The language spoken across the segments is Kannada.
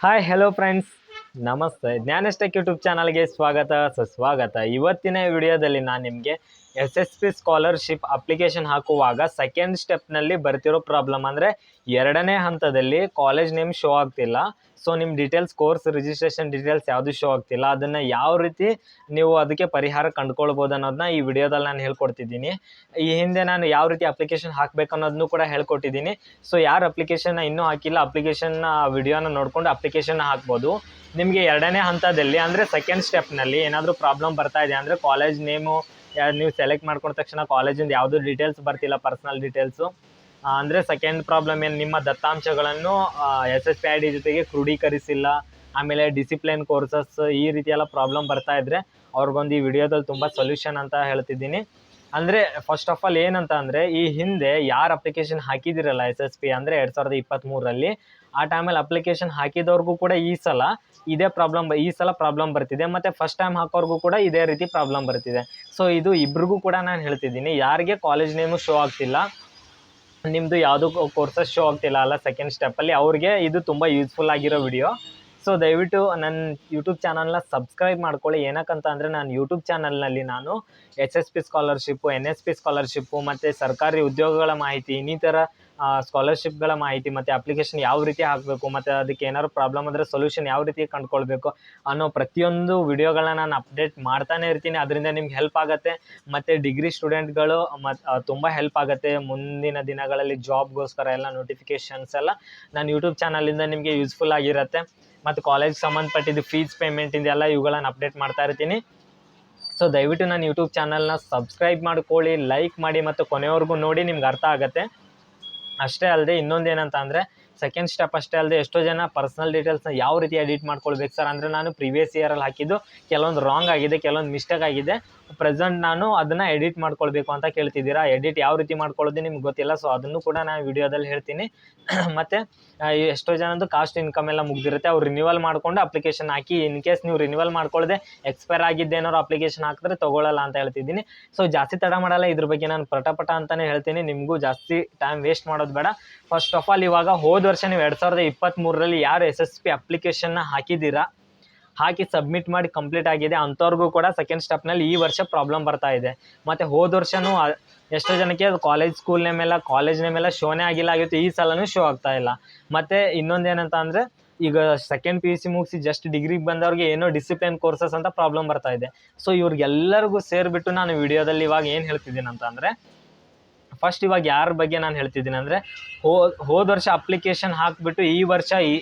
ಹಾಯ್ ಹೆಲೋ ಫ್ರೆಂಡ್ಸ್ ನಮಸ್ತೆ. ಜ್ಞಾನಸ್ಟೆಕ್ ಯೂಟ್ಯೂಬ್ ಚಾನಲ್ಗೆ ಸ್ವಾಗತ. ಸುಸ್ವಾಗತ. ಇವತ್ತಿನ ವಿಡಿಯೋದಲ್ಲಿ ನಾನು ನಿಮಗೆ S S P scholarship application ಹಾಕುವಾಗ ಸೆಕೆಂಡ್ ಸ್ಟೆಪ್ನಲ್ಲಿ ಬರ್ತಿರೋ ಪ್ರಾಬ್ಲಮ್ ಅಂದರೆ ಎರಡನೇ ಹಂತದಲ್ಲಿ ಕಾಲೇಜ್ ನೇಮ್ ಶೋ ಆಗ್ತಿಲ್ಲ. ಸೊ ನಿಮ್ಮ ಡೀಟೇಲ್ಸ್ ಕೋರ್ಸ್ ರಿಜಿಸ್ಟ್ರೇಷನ್ ಡೀಟೇಲ್ಸ್ ಯಾವುದು ಶೋ ಆಗ್ತಿಲ್ಲ. ಅದನ್ನು ಯಾವ ರೀತಿ ನೀವು ಅದಕ್ಕೆ ಪರಿಹಾರ ಕಂಡುಕೊಳ್ಬೋದು ಅನ್ನೋದನ್ನ ಈ ವಿಡಿಯೋದಲ್ಲಿ ನಾನು ಹೇಳ್ಕೊಡ್ತಿದ್ದೀನಿ. ಈ ಹಿಂದೆ ನಾನು ಯಾವ ರೀತಿ ಅಪ್ಲಿಕೇಶನ್ ಹಾಕಬೇಕು ಅನ್ನೋದನ್ನು ಕೂಡ ಹೇಳ್ಕೊಟ್ಟಿದ್ದೀನಿ. ಸೊ ಯಾರು ಅಪ್ಲಿಕೇಶನ್ ಇನ್ನೂ ಹಾಕಿಲ್ಲ ಅಪ್ಲಿಕೇಶನ್ನ ವಿಡಿಯೋನ ನೋಡಿಕೊಂಡು ಅಪ್ಲಿಕೇಶನ್ ಹಾಕ್ಬೋದು. ನಿಮಗೆ ಎರಡನೇ ಹಂತದಲ್ಲಿ ಅಂದರೆ ಸೆಕೆಂಡ್ ಸ್ಟೆಪ್ನಲ್ಲಿ ಏನಾದರೂ ಪ್ರಾಬ್ಲಮ್ ಬರ್ತಾ ಇದೆ ಅಂದರೆ ಕಾಲೇಜ್ ನೇಮು ನೀವು ಸೆಲೆಕ್ಟ್ ಮಾಡ್ಕೊಂಡ ತಕ್ಷಣ ಕಾಲೇಜಿಂದ ಯಾವುದೂ ಡೀಟೇಲ್ಸ್ ಬರ್ತಿಲ್ಲ ಪರ್ಸ್ನಲ್ ಡೀಟೇಲ್ಸು ಅಂದರೆ ಸೆಕೆಂಡ್ ಪ್ರಾಬ್ಲಮ್ ಏನು, ನಿಮ್ಮ ದತ್ತಾಂಶಗಳನ್ನು S S P I D ಜೊತೆಗೆ ಕ್ರೋಢೀಕರಿಸಿಲ್ಲ ಆಮೇಲೆ ಡಿಸಿಪ್ಲಿನ್ ಕೋರ್ಸಸ್ ಈ ರೀತಿ ಎಲ್ಲ ಪ್ರಾಬ್ಲಮ್ ಬರ್ತಾ ಇದ್ದರೆ ಅವ್ರಿಗೊಂದು ಈ ವಿಡಿಯೋದಲ್ಲಿ ತುಂಬ ಸೊಲ್ಯೂಷನ್ ಅಂತ ಹೇಳ್ತಿದ್ದೀನಿ. ಅಂದರೆ ಫಸ್ಟ್ ಆಫ್ ಆಲ್ ಏನಂತ ಅಂದರೆ ಈ ಹಿಂದೆ ಯಾರು ಅಪ್ಲಿಕೇಶನ್ ಹಾಕಿದಿರಲ್ಲ ಎಸ್ ಎಸ್ ಪಿ ಅಂದರೆ ಎರಡು ಸಾವಿರದ ಇಪ್ಪತ್ತ್ಮೂರರಲ್ಲಿ ಆ ಟೈಮಲ್ಲಿ ಅಪ್ಲಿಕೇಶನ್ ಹಾಕಿದವ್ರಿಗೂ ಕೂಡ ಈ ಸಲ ಇದೇ ಪ್ರಾಬ್ಲಮ್ ಈ ಸಲ ಪ್ರಾಬ್ಲಮ್ ಬರ್ತಿದೆ. ಮತ್ತು ಫಸ್ಟ್ ಟೈಮ್ ಹಾಕೋರ್ಗೂ ಕೂಡ ಇದೇ ರೀತಿ ಪ್ರಾಬ್ಲಮ್ ಬರ್ತಿದೆ. ಸೊ ಇದು ಇಬ್ರಿಗೂ ಕೂಡ ನಾನು ಹೇಳ್ತಿದ್ದೀನಿ. ಯಾರಿಗೆ ಕಾಲೇಜ್ ನೇಮು ಶೋ ಆಗ್ತಿಲ್ಲ ನಿಮ್ಮದು ಯಾವುದು ಕೋರ್ಸಸ್ ಶೋ ಆಗ್ತಿಲ್ಲ ಅಲ್ಲ ಸೆಕೆಂಡ್ ಸ್ಟೆಪ್ಪಲ್ಲಿ ಅವ್ರಿಗೆ ಇದು ತುಂಬ ಯೂಸ್ಫುಲ್ ಆಗಿರೋ ವಿಡಿಯೋ ಸೊ ದಯವಿಟ್ಟು ನನ್ನ ಯೂಟ್ಯೂಬ್ ಚಾನಲ್ನ ಸಬ್ಸ್ಕ್ರೈಬ್ ಮಾಡ್ಕೊಳ್ಳಿ. ಏನಕ್ಕಂತ ಅಂದರೆ ನಾನು ಯೂಟ್ಯೂಬ್ ಚಾನಲ್ನಲ್ಲಿ ನಾನು S S P scholarship N S P scholarship ಮತ್ತು ಸರ್ಕಾರಿ ಉದ್ಯೋಗಗಳ ಮಾಹಿತಿ, ಇನ್ನಿತರ ಸ್ಕಾಲರ್ಶಿಪ್ಗಳ ಮಾಹಿತಿ ಮತ್ತು ಅಪ್ಲಿಕೇಶನ್ ಯಾವ ರೀತಿ ಹಾಕಬೇಕು, ಮತ್ತು ಅದಕ್ಕೆ ಏನಾದ್ರು ಪ್ರಾಬ್ಲಮ್ ಅಂದರೆ ಸೊಲ್ಯೂಷನ್ ಯಾವ ರೀತಿ ಕಂಡುಕೊಳ್ಬೇಕು ಅನ್ನೋ ಪ್ರತಿಯೊಂದು ವಿಡಿಯೋಗಳನ್ನ ನಾನು ಅಪ್ಡೇಟ್ ಮಾಡ್ತಾನೆ ಇರ್ತೀನಿ. ಅದರಿಂದ ನಿಮ್ಗೆ ಹೆಲ್ಪ್ ಆಗುತ್ತೆ. ಮತ್ತು ಡಿಗ್ರಿ ಸ್ಟೂಡೆಂಟ್ಗಳು ಮತ್ತು ತುಂಬ ಹೆಲ್ಪ್ ಆಗುತ್ತೆ. ಮುಂದಿನ ದಿನಗಳಲ್ಲಿ ಜಾಬ್ಗೋಸ್ಕರ ಎಲ್ಲ ನೋಟಿಫಿಕೇಷನ್ಸ್ ಎಲ್ಲ ನಾನು ಯೂಟ್ಯೂಬ್ ಚಾನಲಿಂದ ನಿಮಗೆ ಯೂಸ್ಫುಲ್ ಆಗಿರುತ್ತೆ. ಮತ್ತು ಕಾಲೇಜ್ ಸಂಬಂಧಪಟ್ಟಿದ್ದು ಫೀಸ್ ಪೇಮೆಂಟಿಂದ ಎಲ್ಲ ಇವುಗಳನ್ನು ಅಪ್ಡೇಟ್ ಮಾಡ್ತಾ ಇರ್ತೀನಿ. ಸೊ ದಯವಿಟ್ಟು ನಾನು ಯೂಟ್ಯೂಬ್ ಚಾನಲ್ನ ಸಬ್ಸ್ಕ್ರೈಬ್ ಮಾಡ್ಕೊಳ್ಳಿ ಲೈಕ್ ಮಾಡಿ ಮತ್ತು ಕೊನೆಯವರೆಗೂ ನೋಡಿ ನಿಮ್ಗೆ ಅರ್ಥ ಆಗುತ್ತೆ. ಅಷ್ಟೇ ಅಲ್ಲದೆ ಇನ್ನೊಂದು ಏನಂತ ಅಂದರೆ ಸೆಕೆಂಡ್ ಸ್ಟೆಪ್ ಅಷ್ಟೇ ಅಲ್ಲದೆ ಎಷ್ಟೋ ಜನ ಪರ್ಸ್ನಲ್ ಡೀಟೇಲ್ಸ್ನ ಯಾವ ರೀತಿ ಎಡಿಟ್ ಮಾಡ್ಕೊಳ್ಬೇಕು ಸರ್ ಅಂದರೆ ನಾನು ಪ್ರಿವಿಯಸ್ ಇಯರಲ್ಲಿ ಹಾಕಿದ್ದು ಕೆಲವೊಂದು ರಾಂಗ್ ಆಗಿದೆ, ಕೆಲವೊಂದು ಮಿಸ್ಟೇಕ್ ಆಗಿದೆ. ಪ್ರೆಸೆಂಟ್ ನಾನು ಅದನ್ನು ಎಡಿಟ್ ಮಾಡ್ಕೊಳ್ಬೇಕು ಅಂತ ಕೇಳ್ತಿದ್ದೀರಾ? ಎಡಿಟ್ ಯಾವ ರೀತಿ ಮಾಡ್ಕೊಳ್ಳೋದು ನಿಮ್ಗೆ ಗೊತ್ತಿಲ್ಲ ಸೊ ಅದನ್ನು ಕೂಡ ನಾನು ವಿಡಿಯೋದಲ್ಲಿ ಹೇಳ್ತೀನಿ. ಮತ್ತು ಎಷ್ಟೋ ಜನದ್ದು ಕಾಸ್ಟ್ ಇನ್ಕಮ್ ಎಲ್ಲ ಮುಗ್ದಿರುತ್ತೆ, ಅವ್ರು ರಿನ್ಯೂವಲ್ ಮಾಡ್ಕೊಂಡು ಅಪ್ಲಿಕೇಶನ್ ಹಾಕಿ ಇನ್ ಕೇಸ್ ನೀವು ರಿನ್ಯೂವಲ್ ಮಾಡ್ಕೊಳ್ಳದೆ ಎಕ್ಸ್ಪೈರ್ ಆಗಿದ್ದೇನಾದ್ರು ಅಪ್ಲಿಕೇಶನ್ ಹಾಕಿದ್ರೆ ತೊಗೊಳ್ಳಲ್ಲ ಅಂತ ಹೇಳ್ತಿದ್ದೀನಿ. ಸೊ ಜಾಸ್ತಿ ತಡ ಮಾಡಲ್ಲ, ಇದ್ರ ಬಗ್ಗೆ ನಾನು ಪಟಪಟ ಅಂತಲೇ ಹೇಳ್ತೀನಿ. ನಿಮಗೂ ಜಾಸ್ತಿ ಟೈಮ್ ವೇಸ್ಟ್ ಮಾಡೋದು ಬೇಡ. ಫಸ್ಟ್ ಆಫ್ ಆಲ್ ಇವಾಗ ಹೋದ ವರ್ಷ ನೀವು ಎರಡು ಸಾವಿರದ ಇಪ್ಪತ್ತ್ಮೂರರಲ್ಲಿ ಯಾರು ಎಸ್ ಎಸ್ ಪಿ ಅಪ್ಲಿಕೇಶನ್ನ ಹಾಕಿದ್ದೀರಾ? ಹಾಕಿ ಸಬ್ಮಿಟ್ ಮಾಡಿ ಕಂಪ್ಲೀಟ್ ಆಗಿದೆ. ಅಂಥವ್ರಿಗೂ ಕೂಡ ಸೆಕೆಂಡ್ ಸ್ಟೆಪ್ನಲ್ಲಿ ಈ ವರ್ಷ ಪ್ರಾಬ್ಲಮ್ ಬರ್ತಾ ಇದೆ. ಮತ್ತು ಹೋದ ವರ್ಷವೂ ಎಷ್ಟೋ ಜನಕ್ಕೆ ಅದು ಕಾಲೇಜ್ ಸ್ಕೂಲ್ ನೇಮ್ ಎಲ್ಲ ಕಾಲೇಜ್ ನೇಮ್ ಎಲ್ಲ ಶೋನೇ ಆಗಿಲ್ಲ. ಆಗಿತ್ತು. ಈ ಸಲನೂ ಶೋ ಆಗ್ತಾ ಇಲ್ಲ. ಮತ್ತು ಇನ್ನೊಂದು ಏನಂತ ಅಂದರೆ, ಈಗ ಸೆಕೆಂಡ್ ಪಿ ಯು ಸಿ ಮುಗಿಸಿ ಜಸ್ಟ್ ಡಿಗ್ರಿಗೆ ಬಂದವ್ರಿಗೆ ಏನೋ ಡಿಸಿಪ್ಲಿನ್ ಕೋರ್ಸಸ್ ಅಂತ ಪ್ರಾಬ್ಲಮ್ ಬರ್ತಾ ಇದೆ. ಸೊ ಇವ್ರಿಗೆಲ್ಲರಿಗೂ ಸೇರಿಬಿಟ್ಟು ನಾನು ವಿಡಿಯೋದಲ್ಲಿ ಇವಾಗ ಏನು ಹೇಳ್ತಿದ್ದೀನಿ ಅಂತ ಫಸ್ಟ್ ಇವಾಗ ಯಾರ ಬಗ್ಗೆ ನಾನು ಹೇಳ್ತಿದ್ದೀನಿ ಅಂದರೆ, ಹೋ, ಹೋದ ವರ್ಷ ಅಪ್ಲಿಕೇಶನ್ ಹಾಕಿಬಿಟ್ಟು ಈ ವರ್ಷ ಈ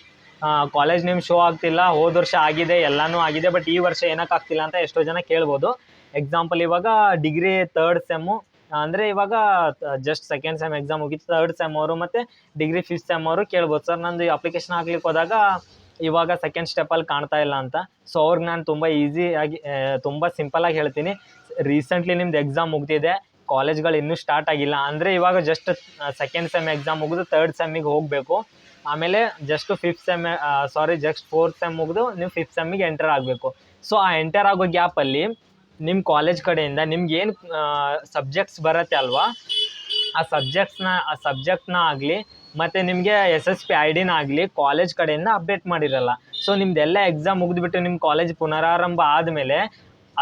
ಕಾಲೇಜ್ ನೇಮ್ ಶೋ ಆಗ್ತಿಲ್ಲ, ಹೋದ ವರ್ಷ ಆಗಿದೆ, ಎಲ್ಲನೂ ಆಗಿದೆ ಬಟ್ ಈ ವರ್ಷ ಏನಕ್ಕೆ ಆಗ್ತಿಲ್ಲ ಅಂತ ಎಷ್ಟೋ ಜನ ಕೇಳ್ಬೋದು. ಎಕ್ಸಾಂಪಲ್ ಇವಾಗ ಡಿಗ್ರಿ ತರ್ಡ್ ಸೆಮ್ಮು ಅಂದರೆ ಇವಾಗ ಜಸ್ಟ್ ಸೆಕೆಂಡ್ ಸೆಮ್ ಎಕ್ಸಾಮ್ ಹೋಗಿತ್ತು ತರ್ಡ್ ಸೆಮ್ ಅವರು ಮತ್ತು ಡಿಗ್ರಿ ಫಿಫ್ತ್ ಸೆಮ್ ಅವರು ಕೇಳ್ಬೋದು. ಸರ್ ನಂದು ಅಪ್ಲಿಕೇಶನ್ ಹಾಕ್ಲಿಕ್ಕೆ ಹೋದಾಗ ಇವಾಗ ಸೆಕೆಂಡ್ ಸ್ಟೆಪ್ಪಲ್ಲಿ ಕಾಣ್ತಾ ಇಲ್ಲ ಅಂತ. ಸೊ ಅವ್ರಿಗೆ ನಾನು ತುಂಬ ಈಸಿಯಾಗಿ ತುಂಬ ಸಿಂಪಲಾಗಿ ಹೇಳ್ತೀನಿ. ರೀಸೆಂಟ್ಲಿ ನಿಮ್ದು ಎಕ್ಸಾಮ್ ಮುಗ್ದಿದೆ. ಕಾಲೇಜ್ಗಳು ಇನ್ನೂ ಸ್ಟಾರ್ಟ್ ಆಗಿಲ್ಲ. ಅಂದರೆ ಇವಾಗ ಜಸ್ಟ್ ಸೆಕೆಂಡ್ ಸೆಮ್ ಎಕ್ಸಾಮ್ ಮುಗಿದು ತರ್ಡ್ ಸೆಮ್ಮಿಗೆ ಹೋಗಬೇಕು. ಆಮೇಲೆ just fifth sem sorry just fourth sem ಮುಗಿದು ನೀವು ಫಿಫ್ತ್ ಸೆಮ್ಮಿಗೆ ಎಂಟರ್ ಆಗಬೇಕು. ಸೊ ಆ ಎಂಟರ್ ಆಗೋ ಗ್ಯಾಪಲ್ಲಿ ನಿಮ್ಮ ಕಾಲೇಜ್ ಕಡೆಯಿಂದ ನಿಮ್ಗೆ ಏನು ಸಬ್ಜೆಕ್ಟ್ಸ್ ಬರುತ್ತೆ ಅಲ್ವಾ? ಆ ಸಬ್ಜೆಕ್ಟ್ಸ್ನ ಆ ಸಬ್ಜೆಕ್ಟ್ನ ಆಗಲಿ, ಮತ್ತು ನಿಮಗೆ ಎಸ್ ಎಸ್ ಪಿ ಐ ಡಿನ ಆಗಲಿ ಕಾಲೇಜ್ ಕಡೆಯಿಂದ ಅಪ್ಡೇಟ್ ಮಾಡಿರಲ್ಲ. ಸೊ ನಿಮ್ದೆಲ್ಲ ಎಕ್ಸಾಮ್ ಮುಗಿದ್ಬಿಟ್ಟು ನಿಮ್ಮ ಕಾಲೇಜ್ ಪುನರಾರಂಭ ಆದಮೇಲೆ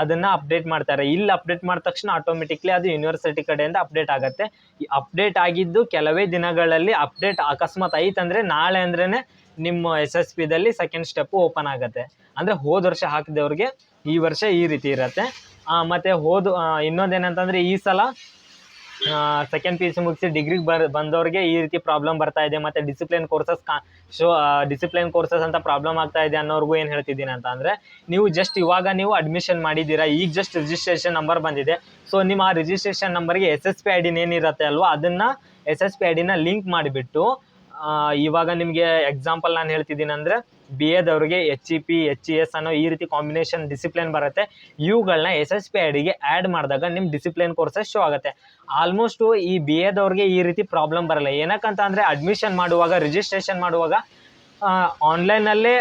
ಅದನ್ನು ಅಪ್ಡೇಟ್ ಮಾಡ್ತಾರೆ. ಇಲ್ಲಿ ಅಪ್ಡೇಟ್ ಮಾಡಿದ ತಕ್ಷಣ ಆಟೋಮೆಟಿಕ್ಲಿ ಅದು ಯೂನಿವರ್ಸಿಟಿ ಕಡೆಯಿಂದ ಅಪ್ಡೇಟ್ ಆಗುತ್ತೆ. ಈ ಅಪ್ಡೇಟ್ ಆಗಿದ್ದು ಕೆಲವೇ ದಿನಗಳಲ್ಲಿ ಅಪ್ಡೇಟ್ ಅಕಸ್ಮಾತ್ ಐತಂದರೆ ನಾಳೆ ಅಂದ್ರೇ ನಿಮ್ಮ ಎಸ್ ಎಸ್ ಪಿದಲ್ಲಿ ಸೆಕೆಂಡ್ ಸ್ಟೆಪ್ಪು ಓಪನ್ ಆಗುತ್ತೆ. ಅಂದರೆ ಹೋದ ವರ್ಷ ಹಾಕಿದವ್ರಿಗೆ ಈ ವರ್ಷ ಈ ರೀತಿ ಇರುತ್ತೆ. ಮತ್ತು ಹೋದ ಇನ್ನೊಂದೇನಂತಂದರೆ ಈ ಸಲ ಸೆಕೆಂಡ್ ಪಿ ಯು ಸಿ ಮುಗಿಸಿ ಡಿಗ್ರಿಗೆ ಬರ್, ಬಂದವ್ರಿಗೆ ಈ ರೀತಿ ಪ್ರಾಬ್ಲಮ್ ಬರ್ತಾ ಇದೆ, ಮತ್ತು ಡಿಸಿಪ್ಲಿನ್ ಕೋರ್ಸಸ್ ಕಾ ಶೋ ಡಿಸಿಪ್ಲಿನ್ ಕೋರ್ಸಸ್ ಅಂತ ಪ್ರಾಬ್ಲಮ್ ಆಗ್ತಾ ಇದೆ ಅನ್ನೋರ್ಗೂ ಏನು ಹೇಳ್ತಿದ್ದೀನಿ ಅಂತ ಅಂದರೆ, ನೀವು ಜಸ್ಟ್ ಇವಾಗ ನೀವು ಅಡ್ಮಿಷನ್ ಮಾಡಿದ್ದೀರಾ, ಈಗ ಜಸ್ಟ್ ರಿಜಿಸ್ಟ್ರೇಷನ್ ನಂಬರ್ ಬಂದಿದೆ. ಸೊ ನಿಮ್ಮ ಆ ರಿಜಿಸ್ಟ್ರೇಷನ್ ನಂಬರ್ಗೆ ಎಸ್ ಎಸ್ ಪಿ ಐ ಡಿನ ಏನಿರುತ್ತೆ ಅಲ್ವಾ, ಅದನ್ನು ಎಸ್ ಎಸ್ ಪಿ ಐ ಡಿನ ಲಿಂಕ್ ಮಾಡಿಬಿಟ್ಟು ಇವಾಗ ನಿಮಗೆ ಎಕ್ಸಾಂಪಲ್ ನಾನು ಹೇಳ್ತಿದ್ದೀನಿ ಅಂದರೆ B ಎದವ್ರಿಗೆ H E P H E S ಅನ್ನೋ ಈ ರೀತಿ ಕಾಂಬಿನೇಷನ್ ಡಿಸಿಪ್ಲಿನ್ ಬರುತ್ತೆ. ಇವುಗಳನ್ನ ಎಸ್ ಎಸ್ ಪಿ ಐಡಿಗೆ ಡಿಗೆ ಆ್ಯಡ್ ಮಾಡಿದಾಗ ನಿಮ್ಮ ಡಿಸಿಪ್ಲಿನ್ ಕೋರ್ಸಸ್ ಶೋ ಆಗುತ್ತೆ. ಆಲ್ಮೋಸ್ಟು ಈ ಬಿ ಎದವ್ರಿಗೆ ಈ ರೀತಿ ಪ್ರಾಬ್ಲಮ್ ಬರಲ್ಲ. ಏನಕ್ಕಂತ ಅಂದರೆ ಅಡ್ಮಿಷನ್ ಮಾಡುವಾಗ ರಿಜಿಸ್ಟ್ರೇಷನ್ ಮಾಡುವಾಗ ಆನ್ಲೈನಲ್ಲೇ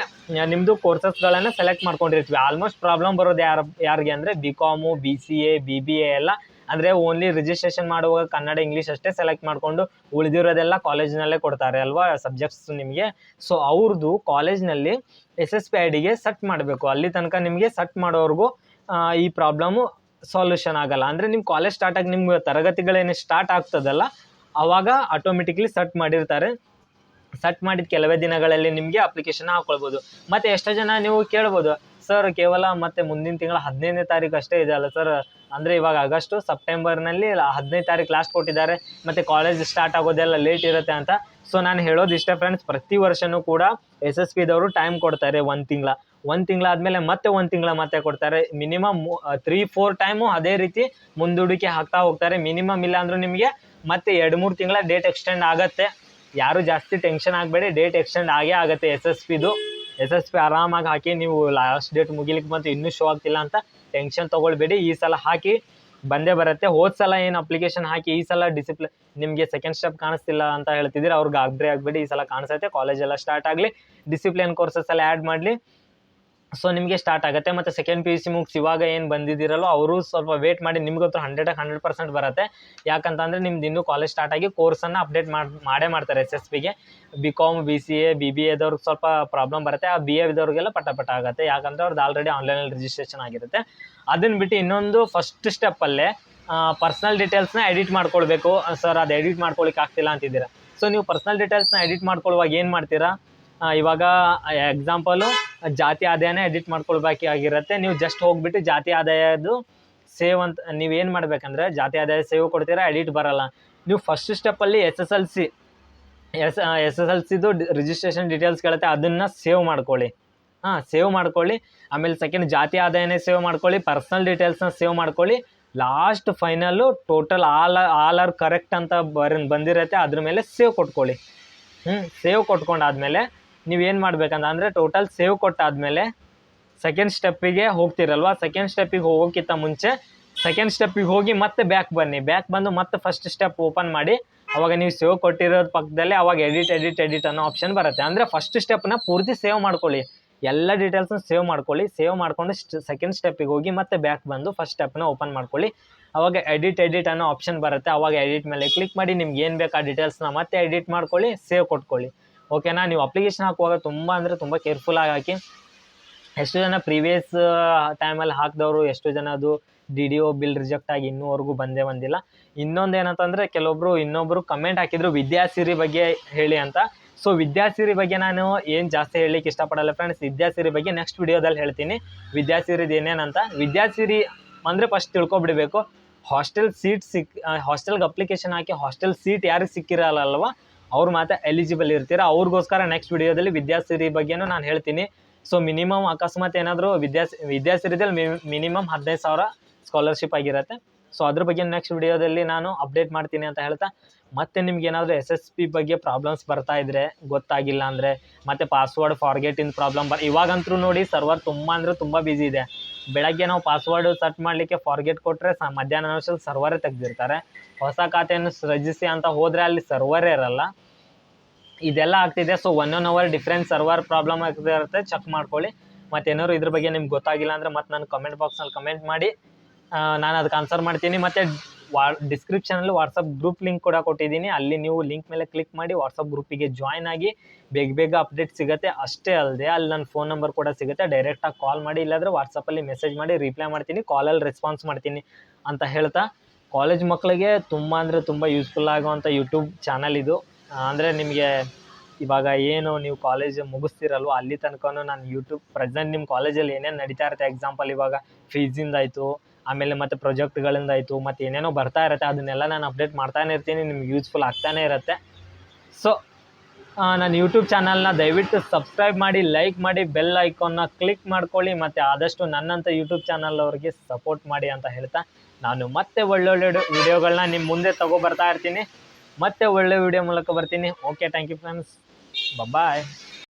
ನಿಮ್ಮದು ಕೋರ್ಸಸ್ಗಳನ್ನು ಸೆಲೆಕ್ಟ್ ಮಾಡ್ಕೊಂಡಿರ್ತೀವಿ. ಆಲ್ಮೋಸ್ಟ್ ಪ್ರಾಬ್ಲಮ್ ಬರೋದು ಯಾರು, ಯಾರಿಗೆ ಅಂದರೆ B com B C A B B A ಎಲ್ಲ ಅಂದರೆ ಓನ್ಲಿ ರಿಜಿಸ್ಟ್ರೇಷನ್ ಮಾಡುವಾಗ ಕನ್ನಡ ಇಂಗ್ಲೀಷ್ ಅಷ್ಟೇ ಸೆಲೆಕ್ಟ್ ಮಾಡಿಕೊಂಡು ಉಳಿದಿರೋದೆಲ್ಲ ಕಾಲೇಜ್ನಲ್ಲೇ ಕೊಡ್ತಾರೆ ಅಲ್ವಾ ಸಬ್ಜೆಕ್ಟ್ಸ್ ನಿಮಗೆ? ಸೊ ಅವ್ರದ್ದು ಕಾಲೇಜ್ನಲ್ಲಿ ಎಸ್ ಎಸ್ ಪಿ ಐ ಡಿಗೆ ಸೆಟ್ ಮಾಡಬೇಕು. ಅಲ್ಲಿ ತನಕ ನಿಮಗೆ ಸೆಟ್ ಮಾಡೋವರೆಗೂ ಈ ಪ್ರಾಬ್ಲಮ್ಮು ಸಾಲ್ಯೂಷನ್ ಆಗಲ್ಲ. ಅಂದರೆ ನಿಮ್ಮ ಕಾಲೇಜ್ ಸ್ಟಾರ್ಟ್ ಆಗಿ ನಿಮ್ಗೆ ತರಗತಿಗಳೇನು ಸ್ಟಾರ್ಟ್ ಆಗ್ತದಲ್ಲ, ಅವಾಗ ಆಟೋಮೆಟಿಕ್ಲಿ ಸೆಟ್ ಮಾಡಿರ್ತಾರೆ. ಸೆಟ್ ಮಾಡಿದ ಕೆಲವೇ ದಿನಗಳಲ್ಲಿ ನಿಮಗೆ ಅಪ್ಲಿಕೇಶನ್ ಹಾಕ್ಕೊಳ್ಬೋದು ಮತ್ತು ಎಷ್ಟೋ ಜನ ನೀವು ಕೇಳ್ಬೋದು ಸರ್, ಕೇವಲ ಮತ್ತೆ ಮುಂದಿನ ತಿಂಗಳ ಹದಿನೈದನೇ ತಾರೀಕು ಅಷ್ಟೇ ಇದೆ ಅಲ್ಲ ಸರ್. ಅಂದರೆ ಇವಾಗ ಆಗಸ್ಟು, ಸೆಪ್ಟೆಂಬರ್ನಲ್ಲಿ ಹದಿನೈದು ತಾರೀಕು ಲಾಸ್ಟ್ ಕೊಟ್ಟಿದ್ದಾರೆ. ಮತ್ತೆ ಕಾಲೇಜ್ ಸ್ಟಾರ್ಟ್ ಆಗೋದೆಲ್ಲ ಲೇಟ್ ಇರುತ್ತೆ ಅಂತ. ಸೊ ನಾನು ಹೇಳೋದು ಇಷ್ಟೇ ಫ್ರೆಂಡ್ಸ್ ಪ್ರತಿ ವರ್ಷವೂ ಕೂಡ ಎಸ್ ಎಸ್ ಪಿದವರು ಟೈಮ್ ಕೊಡ್ತಾರೆ ಒಂದು ತಿಂಗಳ. ಒಂದು ತಿಂಗಳಾದಮೇಲೆ ಮತ್ತೆ ಒಂದು ತಿಂಗಳ ಮತ್ತೆ ಕೊಡ್ತಾರೆ. ಮಿನಿಮಮ್ ತ್ರೀ ಫೋರ್ ಟೈಮು ಅದೇ ರೀತಿ ಮುಂದೂಡಿಕೆ ಹಾಕ್ತಾ ಹೋಗ್ತಾರೆ. ಮಿನಿಮಮ್ ಇಲ್ಲ ನಿಮಗೆ ಮತ್ತೆ ಎರಡು, ಮೂರು ತಿಂಗಳ ಡೇಟ್ ಎಕ್ಸ್ಟೆಂಡ್ ಆಗುತ್ತೆ. ಯಾರು ಜಾಸ್ತಿ ಟೆನ್ಷನ್ ಆಗಬೇಡಿ ಡೇಟ್ ಎಕ್ಸ್ಟೆಂಡ್ ಆಗೇ ಆಗುತ್ತೆ ಎಸ್ ಎಸ್ ಪಿದು ಪಿ ಆರಾಮಾಗಿ ಹಾಕಿ ನೀವು ಲಾಸ್ಟ್ ಡೇಟ್ ಮುಗಿಲಿಕ್ಕೆ ಬಂತು ಇನ್ನೂ ಶೋ ಆಗ್ತಿಲ್ಲ ಅಂತ ಟೆನ್ಷನ್ ತೊಗೊಳ್ಬೇಡಿ. ಈ ಸಲ ಹಾಕಿ ಬಂದೇ ಬರುತ್ತೆ. ಹೋದ ಸಲ ಏನು ಅಪ್ಲಿಕೇಶನ್ ಹಾಕಿ ಈ ಸಲ ಡಿಸಿಪ್ಲಿನ್ ನಿಮಗೆ ಸೆಕೆಂಡ್ ಸ್ಟೆಪ್ ಕಾಣಿಸ್ತಿಲ್ಲ ಅಂತ ಹೇಳ್ತಿದ್ದೀರಿ ಅವ್ರಿಗೆ ಗಾಬರಿ ಆಗಬೇಡಿ. ಈ ಸಲ ಕಾಣಿಸುತ್ತೆ ಕಾಲೇಜೆಲ್ಲ ಸ್ಟಾರ್ಟ್ ಆಗಲಿ. ಡಿಸಿಪ್ಲಿನ್ ಕೋರ್ಸಸ್ ಎಲ್ಲ ಆ್ಯಡ್ ಮಾಡಲಿ. ಸೊ ನಿಮಗೆ ಸ್ಟಾರ್ಟ್ ಆಗುತ್ತೆ. ಮತ್ತು ಸೆಕೆಂಡ್ ಪಿ ಯು ಸಿ ಮುಗಿಸಿ ಇವಾಗ ಏನು ಬಂದಿದ್ದೀರಲ್ಲೋ ಅವರು ಸ್ವಲ್ಪ ವೇಟ್ ಮಾಡಿ ನಿಮ್ಗಂತೂ ಹಂಡ್ರೆಡ್ ಹಂಡ್ರೆಡ್ ಪರ್ಸೆಂಟ್ ಬರುತ್ತೆ. ಯಾಕಂತಂದರೆ ನಿಮ್ದು ಇನ್ನೂ ಕಾಲೇಜ್ ಸ್ಟಾರ್ಟ್ ಆಗಿ ಕೋರ್ಸನ್ನು ಅಪ್ಡೇಟ್ ಮಾಡಿ, ಮಾಡೇ ಮಾಡ್ತಾರೆ ಎಸ್ ಎಸ್ ಪಿಗೆ B com B C A B B ಎದವ್ರಿಗೆ ಸ್ವಲ್ಪ ಪ್ರಾಬ್ಲಮ್ ಬರುತ್ತೆ. ಆ ಬಿ ಎದವ್ರಿಗೆಲ್ಲ ಪಟ ಪಟ ಆಗುತ್ತೆ. ಯಾಕಂದರೆ ಅವ್ರದ್ದು ಆಲ್ರೆಡಿ ಆನ್ಲೈನಲ್ಲಿ ರಿಜಿಸ್ಟ್ರೇಷನ್ ಆಗಿರುತ್ತೆ. ಅದನ್ನು ಬಿಟ್ಟು ಇನ್ನೊಂದು ಫಸ್ಟ್ ಸ್ಟೆಪ್ಪಲ್ಲೇ ಪರ್ಸ್ನಲ್ ಡೀಟೇಲ್ಸ್ನ ಎಡಿಟ್ ಮಾಡ್ಕೊಳ್ಬೇಕು. ಸರ್ ಅದು ಎಡಿಟ್ ಮಾಡ್ಕೊಳಿಕ್ಕೆ ಆಗ್ತಿಲ್ಲ ಅಂತಿದ್ದೀರಾ. ಸೊ ನೀವು ಪರ್ಸ್ನಲ್ ಡೀಟೇಲ್ಸ್ನ ಎಡಿಟ್ ಮಾಡ್ಕೊಳ್ಳುವಾಗ ಏನು ಮಾಡ್ತೀರಾ? ಇವಾಗ ಎಕ್ಸಾಂಪಲು ಜಾತಿ ಆದಾಯನೇ ಎಡಿಟ್ ಮಾಡ್ಕೊಳ್ಬೇಕಾಗಿರುತ್ತೆ ನೀವು ಜಸ್ಟ್ ಹೋಗ್ಬಿಟ್ಟು ಜಾತಿ ಆದಾಯದ್ದು ಸೇವ್ ಅಂತ ನೀವೇನು ಮಾಡ್ಬೇಕಂದ್ರೆ ಜಾತಿ ಆದಾಯ ಸೇವ್ ಕೊಡ್ತೀರಾ ಎಡಿಟ್ ಬರಲ್ಲ. ನೀವು first ಸ್ಟೆಪ್ಪಲ್ಲಿ S S L C S S S L ಸಿದು ರಿಜಿಸ್ಟ್ರೇಷನ್ ಡೀಟೇಲ್ಸ್ ಕೇಳುತ್ತೆ, ಅದನ್ನು ಸೇವ್ ಮಾಡ್ಕೊಳ್ಳಿ. ಹಾಂ, ಸೇವ್ ಮಾಡ್ಕೊಳ್ಳಿ. ಆಮೇಲೆ ಸೆಕೆಂಡ್ ಜಾತಿ ಆದಾಯನೇ ಸೇವ್ ಮಾಡ್ಕೊಳ್ಳಿ ಪರ್ಸ್ನಲ್ ಡೀಟೇಲ್ಸ್ನ ಸೇವ್ ಮಾಡ್ಕೊಳ್ಳಿ. Last final total all all are correct ಅಂತ ಬರ್, ಬಂದಿರುತ್ತೆ, ಅದ್ರ ಮೇಲೆ ಸೇವ್ ಕೊಟ್ಕೊಳ್ಳಿ. ಹ್ಞೂ ಸೇವ್ ಕೊಟ್ಕೊಂಡಾದ್ಮೇಲೆ ನೀವೇನು ಮಾಡ್ಬೇಕಂತ ಅಂದರೆ ಟೋಟಲ್ ಸೇವ್ ಕೊಟ್ಟಾದ್ಮೇಲೆ ಸೆಕೆಂಡ್ ಸ್ಟೆಪ್ಪಿಗೆ ಹೋಗ್ತಿರಲ್ವ? ಸೆಕೆಂಡ್ ಸ್ಟೆಪ್ಪಿಗೆ ಹೋಗೋಕ್ಕಿಂತ ಮುಂಚೆ ಸೆಕೆಂಡ್ ಸ್ಟೆಪ್ಪಿಗೆ ಹೋಗಿ ಮತ್ತೆ ಬ್ಯಾಕ್ ಬನ್ನಿ. ಬ್ಯಾಕ್ ಬಂದು ಮತ್ತೆ ಫಸ್ಟ್ ಸ್ಟೆಪ್ ಓಪನ್ ಮಾಡಿ, ಅವಾಗ ನೀವು ಸೇವ್ ಕೊಟ್ಟಿರೋದು ಪಕ್ಕದಲ್ಲೇ ಅವಾಗ ಎಡಿಟ್ ಎಡಿಟ್ ಎಡಿಟ್ ಅನ್ನೋ ಆಪ್ಷನ್ ಬರುತ್ತೆ. ಅಂದರೆ ಫಸ್ಟ್ ಸ್ಟೆಪ್ನ ಪೂರ್ತಿ ಸೇವ್ ಮಾಡ್ಕೊಳ್ಳಿ. ಎಲ್ಲ ಡೀಟೇಲ್ಸ್ನ ಸೇವ್ ಮಾಡ್ಕೊಳ್ಳಿ. ಸೇವ್ ಮಾಡಿಕೊಂಡು ಸೆಕೆಂಡ್ ಸ್ಟೆಪ್ಪಿಗೆ ಹೋಗಿ ಮತ್ತೆ ಬ್ಯಾಕ್ ಬಂದು ಫಸ್ಟ್ ಸ್ಟೆಪ್ನ ಓಪನ್ ಮಾಡ್ಕೊಳ್ಳಿ. ಅವಾಗ ಎಡಿಟ್ ಎಡಿಟ್ ಅನ್ನೋ ಆಪ್ಷನ್ ಬರುತ್ತೆ. ಅವಾಗ ಎಡಿಟ್ ಮೇಲೆ ಕ್ಲಿಕ್ ಮಾಡಿ ನಿಮ್ಗೆ ಏನು ಬೇಕು ಆ ಡೀಟೇಲ್ಸ್ನ ಮತ್ತೆ ಎಡಿಟ್ ಮಾಡ್ಕೊಳ್ಳಿ ಸೇವ್ ಕೊಟ್ಕೊಳ್ಳಿ. ಓಕೆನಾ? ನೀವು ಅಪ್ಲಿಕೇಶನ್ ಹಾಕುವಾಗ ತುಂಬ ಅಂದರೆ ತುಂಬ ಕೇರ್ಫುಲ್ಲಾಗಿ ಹಾಕಿ. ಎಷ್ಟು ಜನ ಪ್ರೀವಿಯಸ್ ಟೈಮಲ್ಲಿ ಹಾಕಿದವರು, ಎಷ್ಟು ಜನ ಅದು D D O bill reject ಆಗಿ ಇನ್ನೂವರೆಗೂ ಬಂದೇ ಬಂದಿಲ್ಲ. ಇನ್ನೊಂದು ಏನಂತಂದರೆ ಕೆಲವೊಬ್ಬರು ಇನ್ನೊಬ್ಬರು ಕಮೆಂಟ್ ಹಾಕಿದ್ರು ವಿದ್ಯಾಸಿರಿ ಬಗ್ಗೆ ಹೇಳಿ ಅಂತ. ಸೊ ವಿದ್ಯಾಸಿರಿ ಬಗ್ಗೆ ನಾನು ಏನು ಜಾಸ್ತಿ ಹೇಳಲಿಕ್ಕೆ ಇಷ್ಟಪಡಲ್ಲ ಫ್ರೆಂಡ್ಸ್ ವಿದ್ಯಾಸಿರಿ ಬಗ್ಗೆ ನೆಕ್ಸ್ಟ್ ವಿಡಿಯೋದಲ್ಲಿ ಹೇಳ್ತೀನಿ. ವಿದ್ಯಾಸಿರಿದು ಏನೇನಂತ ವಿದ್ಯಾಸಿರಿ ಅಂದರೆ ಫಸ್ಟ್ ತಿಳ್ಕೊಬಿಡಬೇಕು. ಹಾಸ್ಟೆಲ್ ಸೀಟ್ ಸಿಕ್ ಹಾಸ್ಟೆಲ್ಗೆ ಅಪ್ಲಿಕೇಶನ್ ಹಾಕಿ ಹಾಸ್ಟೆಲ್ ಸೀಟ್ ಯಾರಿಗೆ ಸಿಕ್ಕಿರಲ್ಲಲ್ವ? ಅವ್ರು ಮಾತ್ರ ಎಲಿಜಿಬಲ್ ಇರ್ತೀರ? ಅವ್ರಿಗೋಸ್ಕರ ನೆಕ್ಸ್ಟ್ ವಿಡಿಯೋದಲ್ಲಿ ವಿದ್ಯಾಸಿರಿ ಬಗ್ಗೆನೂ ನಾನು ಹೇಳ್ತೀನಿ. ಸೊ ಮಿನಿಮಮ್ ಅಕಸ್ಮಾತ್ ಏನಾದರೂ ವಿದ್ಯಾಸ್ ವಿದ್ಯಾಸಿರಿದಲ್ಲಿ ಮಿನಿಮಮ್ ಹದಿನೈದು ಸಾವಿರ ಸ್ಕಾಲರ್ಶಿಪ್ ಆಗಿರುತ್ತೆ. ಸೊ ಅದ್ರ ಬಗ್ಗೆ ನೆಕ್ಸ್ಟ್ ವಿಡಿಯೋದಲ್ಲಿ ನಾನು ಅಪ್ಡೇಟ್ ಮಾಡ್ತೀನಿ ಅಂತ ಹೇಳ್ತಾ. ಮತ್ತೆ ನಿಮ್ಗೆ ಏನಾದರೂ ಎಸ್ ಎಸ್ ಪಿ ಬಗ್ಗೆ ಪ್ರಾಬ್ಲಮ್ಸ್ ಬರ್ತಾ ಇದ್ರೆ, ಗೊತ್ತಾಗಿಲ್ಲ ಅಂದರೆ, ಮತ್ತೆ ಪಾಸ್ವರ್ಡ್ ಫಾರ್ಗೆಟಿನ ಪ್ರಾಬ್ಲಮ್ ಬರ್ ಇವಾಗಂತೂ ನೋಡಿ ಸರ್ವರ್ ತುಂಬ ಅಂದರೆ ತುಂಬ ಬ್ಯುಸಿ ಇದೆ. ಬೆಳಗ್ಗೆ ನಾವು ಪಾಸ್ವರ್ಡ್ ಸೆಟ್ ಮಾಡಲಿಕ್ಕೆ ಫಾರ್ಗೆಟ್ ಕೊಟ್ಟರೆ ಸ ಮಧ್ಯಾಹ್ನ ಅಷ್ಟರಲ್ಲಿ ಸರ್ವರೇ ತೆಗೆದಿರ್ತಾರೆ. ಹೊಸ ಖಾತೆಯನ್ನು ಸೃಜಿಸಿ ಅಂತ ಹೋದರೆ ಅಲ್ಲಿ ಸರ್ವರೇ ಇರಲ್ಲ. ಇದೆಲ್ಲ ಆಗ್ತಿದೆ. So one one hour different server problem ಆಗ್ತಾ ಇರುತ್ತೆ ಚೆಕ್ ಮಾಡ್ಕೊಳ್ಳಿ. ಮತ್ತೆ ಏನಾದ್ರು ಇದ್ರ ಬಗ್ಗೆ ನಿಮ್ಗೆ ಗೊತ್ತಾಗಿಲ್ಲ ಅಂದರೆ ಮತ್ತೆ ನಾನು ಕಮೆಂಟ್ ಬಾಕ್ಸಲ್ಲಿ ಕಮೆಂಟ್ ಮಾಡಿ. ನಾನು ಅದಕ್ಕೆ ಆನ್ಸರ್ ಮಾಡ್ತೀನಿ. ಮತ್ತು ವಾ ಡಿಸ್ಕ್ರಿಪ್ಷನಲ್ಲಿ ವಾಟ್ಸಪ್ ಗ್ರೂಪ್ ಲಿಂಕ್ ಕೂಡ ಕೊಟ್ಟಿದ್ದೀನಿ. ಅಲ್ಲಿ ನೀವು ಲಿಂಕ್ ಮೇಲೆ ಕ್ಲಿಕ್ ಮಾಡಿ ವಾಟ್ಸಪ್ ಗ್ರೂಪಿಗೆ ಜಾಯ್ನ್ ಆಗಿ ಬೇಗ ಬೇಗ ಅಪ್ಡೇಟ್ ಸಿಗುತ್ತೆ. ಅಷ್ಟೇ ಅಲ್ಲದೆ ಅಲ್ಲಿ ನನ್ನ ಫೋನ್ ನಂಬರ್ ಕೂಡ ಸಿಗುತ್ತೆ. ಡೈರೆಕ್ಟಾಗಿ ಕಾಲ್ ಮಾಡಿ, ಇಲ್ಲಾಂದರೆ ವಾಟ್ಸಪ್ಪಲ್ಲಿ ಮೆಸೇಜ್ ಮಾಡಿ ರಿಪ್ಲೈ ಮಾಡ್ತೀನಿ. ಕಾಲಲ್ಲಿ ರೆಸ್ಪಾನ್ಸ್ ಮಾಡ್ತೀನಿ ಅಂತ ಹೇಳ್ತಾ. ಕಾಲೇಜ್ ಮಕ್ಕಳಿಗೆ ತುಂಬ ಅಂದರೆ ತುಂಬ ಯೂಸ್ಫುಲ್ ಆಗುವಂಥ ಯೂಟ್ಯೂಬ್ ಚಾನಲ್ ಇದು. ಅಂದರೆ ನಿಮಗೆ ಇವಾಗ ಏನು ನೀವು ಕಾಲೇಜ್ ಮುಗಿಸ್ತಿರಲ್ವ ಅಲ್ಲಿ ತನಕನೂ ನಾನು ಯೂಟ್ಯೂಬ್ ಪ್ರೆಸೆಂಟ್ ನಿಮ್ಮ ಕಾಲೇಜಲ್ಲಿ ಏನೇನು ನಡೀತಾ ಇರುತ್ತೆ? ಎಕ್ಸಾಂಪಲ್ ಇವಾಗ ಫೀಸಿಂದಾಯಿತು ಆಮೇಲೆ ಮತ್ತು ಪ್ರಾಜೆಕ್ಟ್ಗಳಿಂದಾಯಿತು ಮತ್ತು ಏನೇನೋ ಬರ್ತಾ ಇರುತ್ತೆ, ಅದನ್ನೆಲ್ಲ ನಾನು ಅಪ್ಡೇಟ್ ಮಾಡ್ತಾನೆ ಇರ್ತೀನಿ, ನಿಮ್ಗೆ ಯೂಸ್ಫುಲ್ ಆಗ್ತಾನೆ ಇರುತ್ತೆ. ಸೊ ನನ್ನ ಯೂಟ್ಯೂಬ್ ಚಾನಲ್ನ ದಯವಿಟ್ಟು ಸಬ್ಸ್ಕ್ರೈಬ್ ಮಾಡಿ ಲೈಕ್ ಮಾಡಿ ಬೆಲ್ ಐಕಾನ್ನ ಕ್ಲಿಕ್ ಮಾಡ್ಕೊಳ್ಳಿ, ಮತ್ತು ಆದಷ್ಟು ನನ್ನಂಥ ಯೂಟ್ಯೂಬ್ ಚಾನಲ್ ಅವ್ರಿಗೆ ಸಪೋರ್ಟ್ ಮಾಡಿ ಅಂತ ಹೇಳ್ತಾ ನಾನು ಮತ್ತೆ ಒಳ್ಳೊಳ್ಳೆ ವಿಡಿಯೋಗಳನ್ನ ನಿಮ್ಮ ಮುಂದೆ ತಗೋ ಬರ್ತಾ ಇರ್ತೀನಿ. ಮತ್ತೆ ಒಳ್ಳೆ ವಿಡಿಯೋ ಮೂಲಕ ಬರ್ತೀನಿ. Okay thank you friends bye